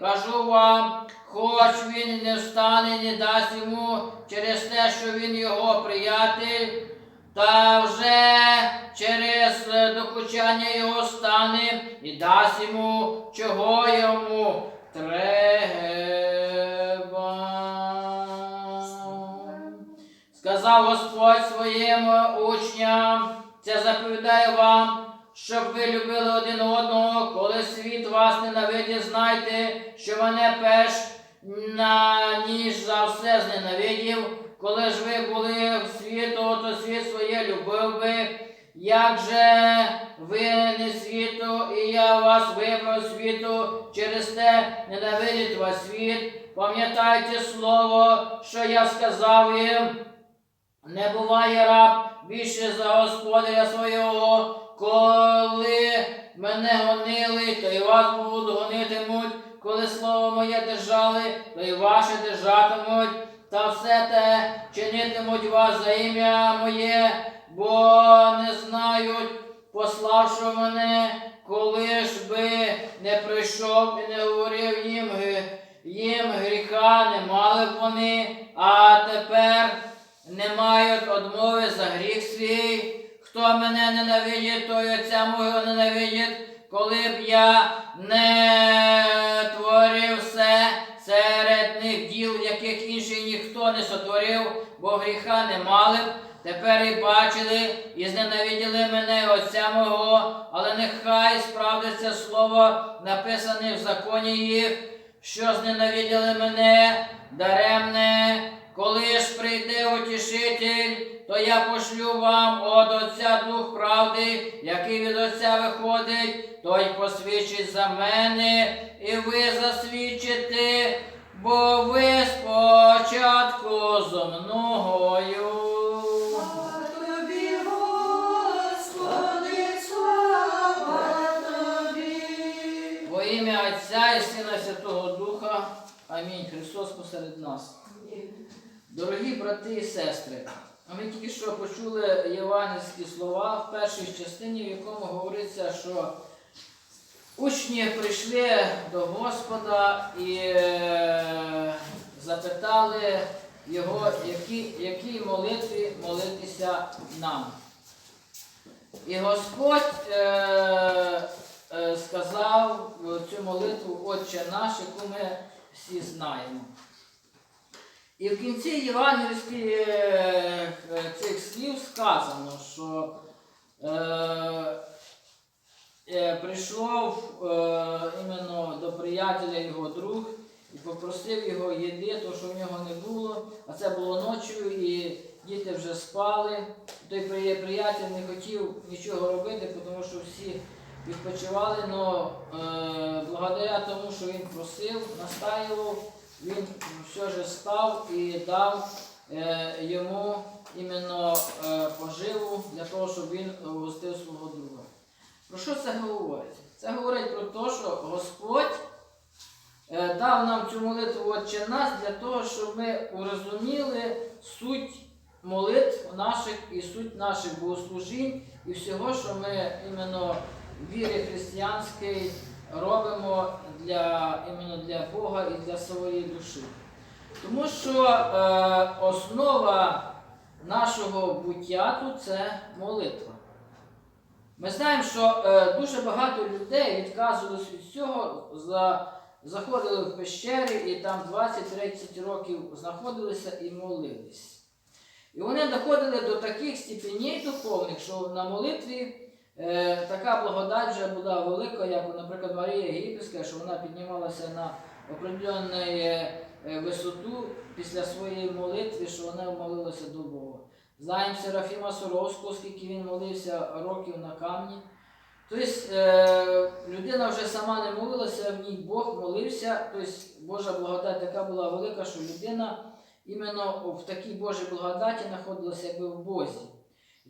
кажу вам, хоч він не встане, не дасть йому через те, що він його приятель, та вже через докучання його стане і дасть йому, чого йому треба. Сказав Господь своїм учням, це заповідає вам, щоб ви любили один одного, коли світ вас ненавидить, знайте, що мене перш на ніж за все зненавидів. Коли ж ви були в світу, то світ своє любив би. Як же ви не світу, і я вас вибрав світу, через те ненавидить вас світ. Пам'ятайте слово, що я сказав їм. Не буває раб більше за господаря свого, коли мене гонили, то й вас будуть гонитимуть, коли слово моє держали, то й ваше держатимуть, та все те чинитимуть вас за ім'я моє, бо не знають, пославши мене, коли ж би не прийшов і не говорив їм, їм гріха не мали б вони, а тепер не мають одмови за гріх свій. Хто мене ненавидить, той отця мого ненавидить, коли б я не творив все серед них діл, яких інший ніхто не сотворив, бо гріха не мали б. Тепер і бачили і зненавиділи мене отця мого, але нехай справдиться слово, написане в законі їх, що зненавиділи мене даремне. Коли ж прийде утішитель, то я пошлю вам от Отця Дух правди, який від Отця виходить, той посвідчить за мене, і ви засвідчите, бо ви спочатку зо мною. Дорогі брати і сестри, ми тільки що почули євангельські слова в першій частині, в якому говориться, що учні прийшли до Господа і е, запитали його, які, якій молитві молитися нам. І Господь е, е, сказав цю молитву Отче наш, яку ми всі знаємо. І в кінці євангельських е, е, цих слів сказано, що е, е, прийшов е, іменно до приятеля його друг і попросив його їди, то що в нього не було, а це було ночі, і діти вже спали. Той приятель не хотів нічого робити, тому що всі відпочивали, але благодаря тому, що він просив, настаював, він все ж став і дав е, йому іменно е, поживу для того, щоб він гостив свого друга. Про що це говорить? Це говорить про те, що Господь е, дав нам цю молитву Отче нас для того, щоб ми урозуміли суть молитв наших і суть наших богослужінь і всього, що ми іменно в вірі християнській робимо для, іменно для Бога і для своєї душі. Тому що е, основа нашого буття тут це молитва. Ми знаємо, що е, дуже багато людей відказувалися від цього, за, заходили в пещері і там 20-30 років знаходилися і молились. І вони доходили до таких степеней духовних, що на молитві е, така благодать вже була велика, як, наприклад, Марія Єгипетська, що вона піднімалася на определенну е, висоту після своєї молитви, що вона молилася до Бога. Знаємо Серафіма Соровського, скільки він молився років на камні. Тобто е, людина вже сама не молилася, в ній Бог молився, тобто Божа благодать така була велика, що людина іменно в такій Божій благодаті знаходилася якби в Бозі.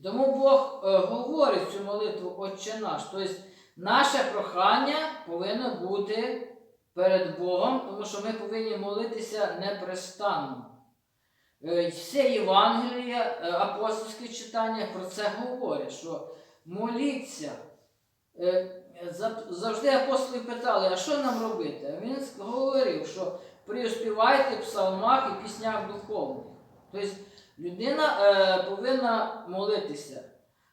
Тому Бог е, говорить цю молитву Отче наш. Тобто наше прохання повинно бути перед Богом, тому що ми повинні молитися непрестанно. Е, Все Євангеліє, е, апостольське читання про це говорять, що моліться. Е, Завжди апостоли питали, а що нам робити? А він говорить, приспівайте в псалмах і піснях духовних. Тобто людина е, повинна молитися.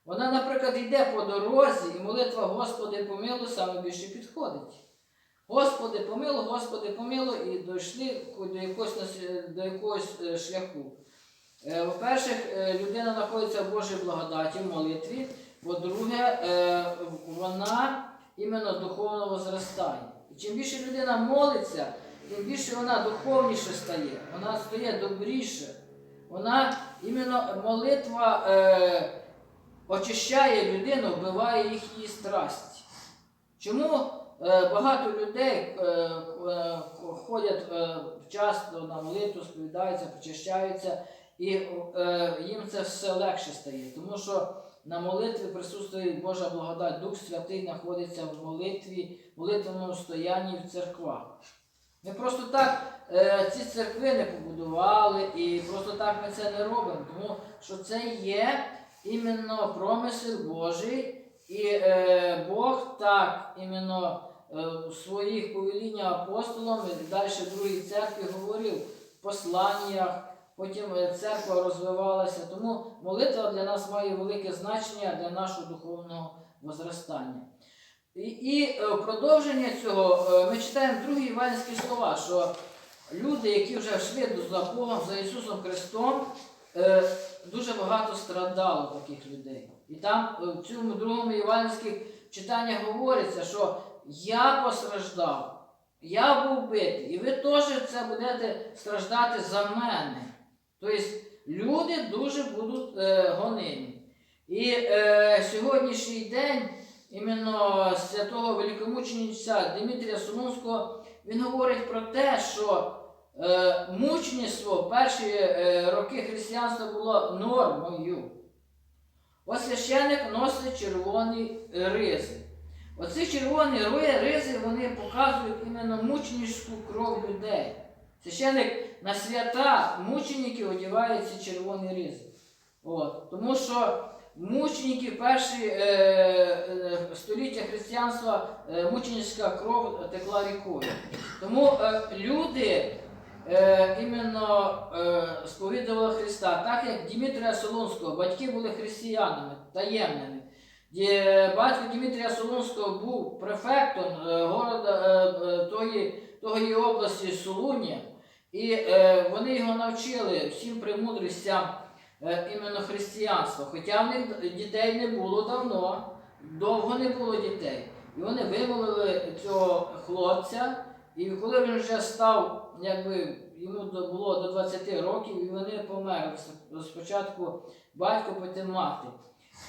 Вона, наприклад, йде по дорозі, і молитва Господи помилуй саме більше підходить. Господи, помилуй, Господи, помилуй, і дійшли до якогось, до якогось е, шляху. Е, По-перше, е, людина знаходиться в Божій благодаті в молитві. По-друге, е, вона іменно духовно зростає. І чим більше людина молиться, тим більше вона духовніше стає, вона стає добріше. Вона іменно молитва е, очищає людину, вбиває їх її страсть. Чому е, багато людей е, е, ходять е, часто на молитву, сповідаються, почищаються, і е, їм це все легше стає, тому що на молитві присутствує Божа благодать, Дух Святий знаходиться в молитві, в молитвеному стоянні в церквах. Ми просто так е, ці церкви не побудували і просто так ми це не робимо, тому що це є іменно промисел Божий, і е, Бог так іменно е, у своїх повеліннях апостолам і далі в другій церкві говорив в посланнях, потім е, церква розвивалася. Тому молитва для нас має велике значення для нашого духовного возростання. І, і е, продовження цього е, ми читаємо другі іванські слова, що люди, які вже йшли за Богом, за Ісусом Христом, е, дуже багато страдало таких людей. І там в цьому другому іванських читаннях говориться, що я постраждав, я був битий, і ви теж це будете страждати за мене. Тобто люди дуже будуть гонені. І е, сьогоднішній день іменно святого великомучениця Дмитрія Солунського, він говорить про те, що е, мучеництво перші е, роки християнства було нормою. Ось священник носить червоні ризи. Оці червоні ризи вони показують іменно мученицьку кров людей. Священник на свята мучеників одягає ці червоні ризи. От. Тому що мученики перші е, е, століття християнства е, мученицька кров текла рікою. Тому е, люди е, іменно е, сповідували Христа, так як Дмитрія Солонського, батьки були християнами, таємними. Батько Дмитрія Солонського був префектом е, города е, е, тої, тої області Солунія, і е, вони його навчили всім премудростям е, іменно християнства. Хоча в них дітей не було давно, довго не було дітей. І вони виволили цього хлопця, і коли він вже став, якби йому було до 20 років, і вони померли. Спочатку батько, потім мати.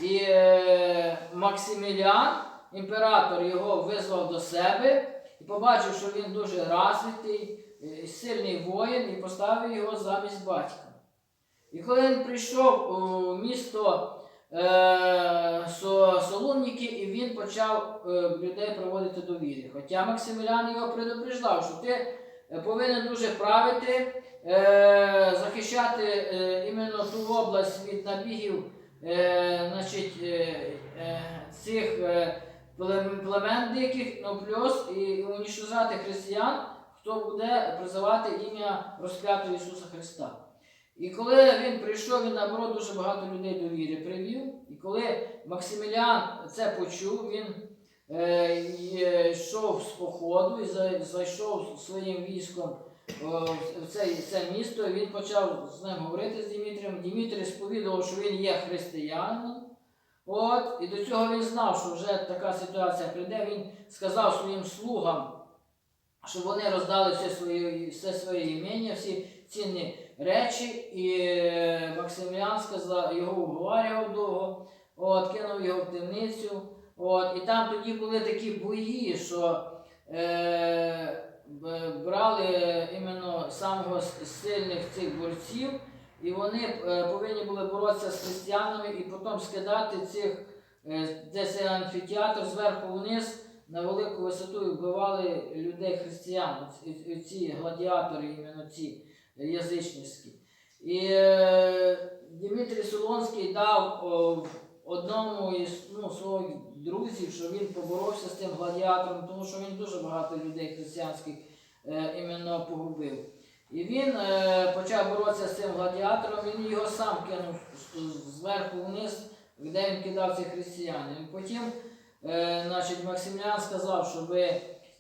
І е, Максиміліан, імператор, його визвав до себе і побачив, що він дуже розвитий, е, сильний воїн, і поставив його замість батька. І коли він прийшов у місто е, Со- Солунніки, і він почав е, людей проводити до віри. Хоча Максимілян його предупреждав, що ти е, повинен дуже правити, е, захищати е, іменно ту область від набігів е, значить, е, е, цих е, племен диких, ну плюс і, і уніштожати християн, хто буде призивати ім'я розп'ятого Ісуса Христа. І коли він прийшов, він наоборот дуже багато людей до віри привів. І коли Максимілян це почув, він е, йшов з походу і зайшов своїм військом е, в це, це місто, він почав з ним говорити з Дімітрієм. Дімітрій сповідував, що він є християнином. От, і до цього він знав, що вже така ситуація прийде. Він сказав своїм слугам, щоб вони роздали все своє, все своє імення, всі цінні речі, і е, Максимілян сказав, його уговарював довго, от, кинув його в темницю. От, і там тоді були такі бої, що е, брали іменно самого сильних цих борців, і вони е, повинні були боротися з християнами і потім скидати цих, е, десь амфітеатр зверху вниз на велику висоту вбивали людей християн, ці гладіатори, іменно ці язичницькі. І е, Дмитрій Солонський дав одному із ну, своїх друзів, що він поборовся з тим гладіатором, тому що він дуже багато людей християнських е, іменно погубив. І він е, почав боротися з цим гладіатором, він його сам кинув зверху вниз, де він кидав цих християн. І потім е, значить, Максимілян сказав, щоб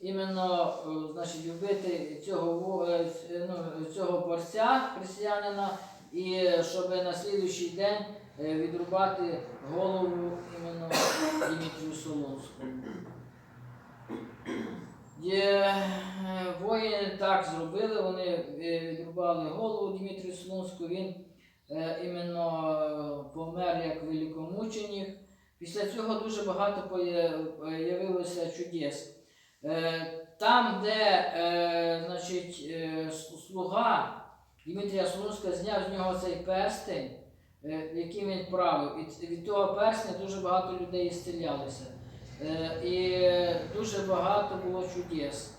іменно е, значить, вбити цього, е, ну, цього борця християнина, і щоб на слідуючий день е, відрубати голову іменно Дімітрію Солонському. Є, е, воїни так зробили, вони е, відрубали голову Дмитрію Солонську, він е, іменно е, помер як великомученик. Після цього дуже багато появилося чудес. Е, Там, де е, значить, е, слуга Дмитрія Солонського зняв з нього цей перстень, яким він правив, і від того перстня дуже багато людей зцілялися. І дуже багато було чудес.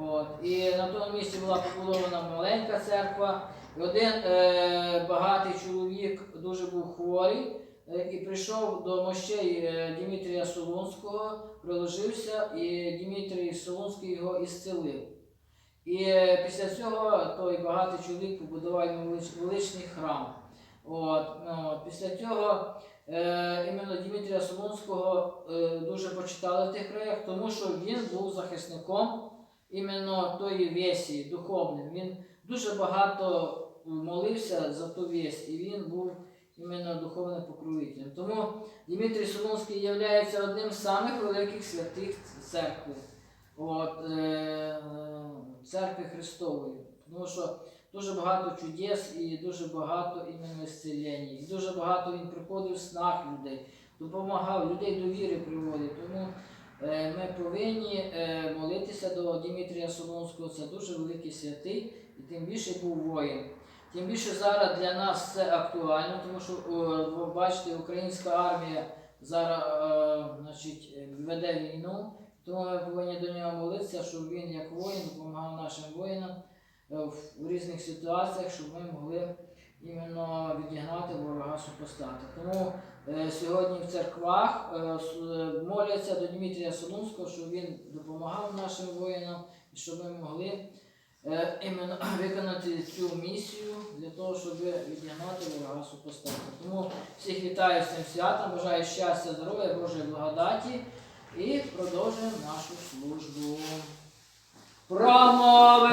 От. І на тому місці була побудована маленька церква. І один е, багатий чоловік дуже був хворий і прийшов до мощей е, Дмитрія Солунського, приложився, і Дмитрій Солунський його ісцелив. І е, після цього той багатий чоловік побудував величний храм. От, ну. Після цього е, іменно Дмитрія Солунського е, дуже почитали в тих краях, тому що він був захисником іменно тої весі духовним. Він дуже багато молився за ту весь, і він був іменно духовним покровителем. Тому Дмитрій Солунський є одним з самих великих святих церкви. От, е, е, церкви Христової. Тому що дуже багато чудес і дуже багато іменно зцілень. І дуже багато він приходив в снах людей, допомагав, людей до віри приводив. Тому е, ми повинні е, молитися до Дмитрія Солонського. Це дуже великий святий, і тим більше був воїн. Тим більше зараз для нас це актуально, тому що ви бачите, українська армія зараз е, значить, веде війну, тому ми повинні до нього молитися, щоб він як воїн допомагав нашим воїнам е, в різних ситуаціях, щоб ми могли іменно відігнати ворога супостата. Тому е, сьогодні в церквах моляться до Дмитрія Солунського, щоб він допомагав нашим воїнам і щоб ми могли виконати цю місію для того, щоб відігнати ворога супостата. Тому всіх вітаю з цим святом, бажаю щастя, здоров'я, Божої благодаті і продовжуємо нашу службу. Промовляємо